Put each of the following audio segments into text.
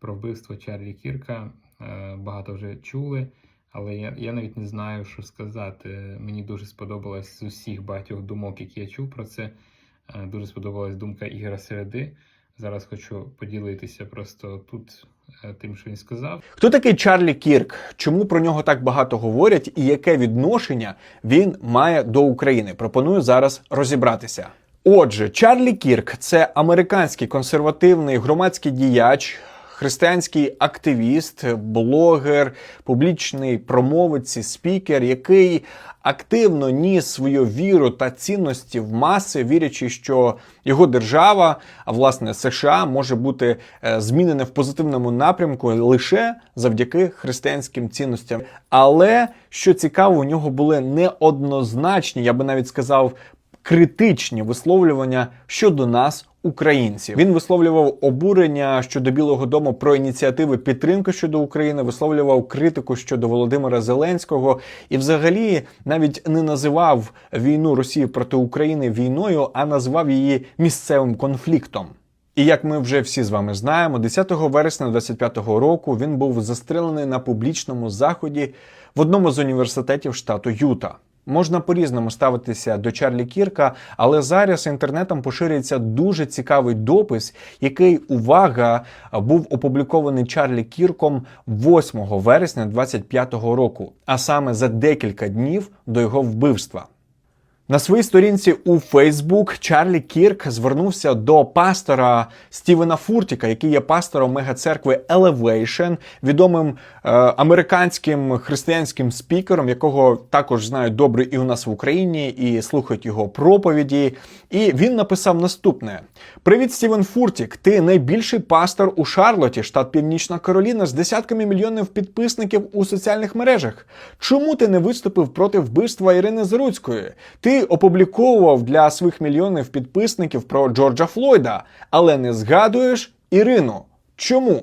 про вбивство Чарлі Кірка е, багато вже чули, але я, я навіть не знаю, що сказати. Мені дуже сподобалось з усіх багатьох думок, які я чув про це. Е, Дуже сподобалась думка Ігора Середи. Зараз хочу поділитися просто тут е, тим, що він сказав. Хто такий Чарлі Кірк? Чому про нього так багато говорять, і яке відношення він має до України? Пропоную зараз розібратися. Отже, Чарлі Кірк це американський консервативний громадський діяч, християнський активіст, блогер, публічний промовець, спікер, який активно ніс свою віру та цінності в маси, вірячи, що його держава, а власне США, може бути е, змінена в позитивному напрямку лише завдяки християнським цінностям. Але що цікаво, у нього були неоднозначні, я би навіть сказав, критичні висловлювання щодо нас. Українців він висловлював обурення щодо Білого Дому про ініціативи підтримки щодо України, висловлював критику щодо Володимира Зеленського і, взагалі, навіть не називав війну Росії проти України війною, а назвав її місцевим конфліктом. І як ми вже всі з вами знаємо, 10 вересня 25-го року він був застрелений на публічному заході в одному з університетів штату Юта. Можна по-різному ставитися до Чарлі Кірка, але зараз інтернетом поширюється дуже цікавий допис, який увага був опублікований Чарлі Кірком 8 вересня 25-го року, а саме за декілька днів до його вбивства. На своїй сторінці у Фейсбук Чарлі Кірк звернувся до пастора Стівена Фуртіка, який є пастором мегацеркви Elevation, відомим е, американським християнським спікером, якого також знають добре і у нас в Україні, і слухають його проповіді. І він написав наступне: Привіт, Стівен Фуртік! Ти найбільший пастор у Шарлоті, штат Північна Кароліна, з десятками мільйонів підписників у соціальних мережах. Чому ти не виступив проти вбивства Ірини Заруцької? Ти опубліковував для своїх мільйонів підписників про Джорджа Флойда, але не згадуєш Ірину. Чому?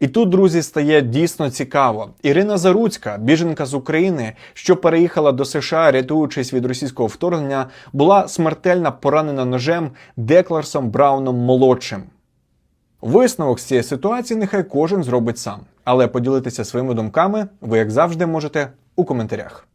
І тут, друзі, стає дійсно цікаво. Ірина Заруцька, біженка з України, що переїхала до США, рятуючись від російського вторгнення, була смертельно поранена ножем Декларсом Брауном молодшим. Висновок з цієї ситуації нехай кожен зробить сам. Але поділитися своїми думками ви, як завжди, можете у коментарях.